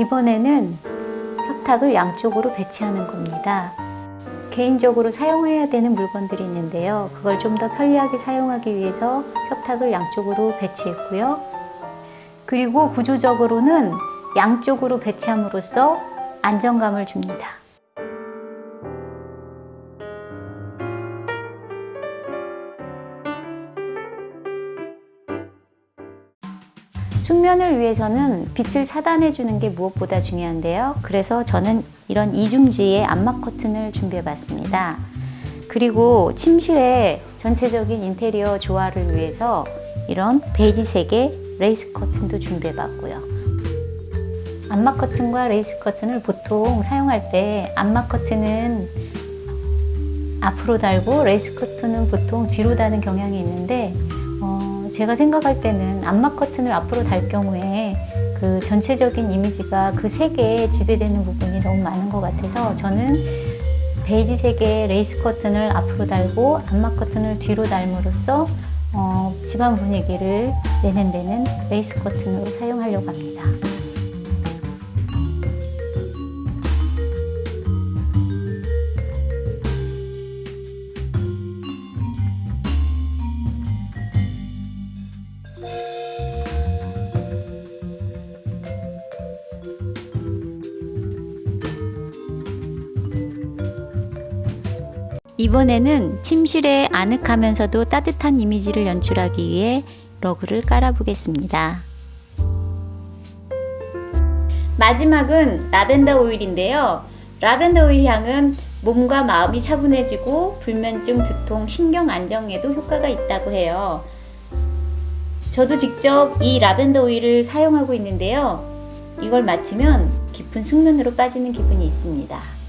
이번에는 협탁을 양쪽으로 배치하는 겁니다. 개인적으로 사용해야 되는 물건들이 있는데요. 그걸 좀 더 편리하게 사용하기 위해서 협탁을 양쪽으로 배치했고요. 그리고 구조적으로는 양쪽으로 배치함으로써 안정감을 줍니다. 숙면을 위해서는 빛을 차단해 주는 게 무엇보다 중요한데요. 그래서 저는 이런 이중지의 암막 커튼을 준비해 봤습니다. 그리고 침실의 전체적인 인테리어 조화를 위해서 이런 베이지색의 레이스 커튼도 준비해 봤고요. 암막 커튼과 레이스 커튼을 보통 사용할 때 암막 커튼은 앞으로 달고 레이스 커튼은 보통 뒤로 다는 경향이 있는데 어, 제가 생각할 때는 암막 커튼을 앞으로 달 경우에 그 전체적인 이미지가 그 색에 지배되는 부분이 너무 많은 것 같아서 저는 베이지 색의 레이스 커튼을 앞으로 달고 암막 커튼을 뒤로 달므로써 어, 집안 분위기를 내는 데는 레이스 커튼으로 사용하려고 합니다. 이번에는 침실에 아늑하면서도 따뜻한 이미지를 연출하기 위해 러그를 깔아보겠습니다. 마지막은 라벤더 오일인데요. 라벤더 오일 향은 몸과 마음이 차분해지고 불면증, 두통, 신경 안정에도 효과가 있다고 해요. 저도 직접 이 라벤더 오일을 사용하고 있는데요. 이걸 맡으면 깊은 숙면으로 빠지는 기분이 있습니다.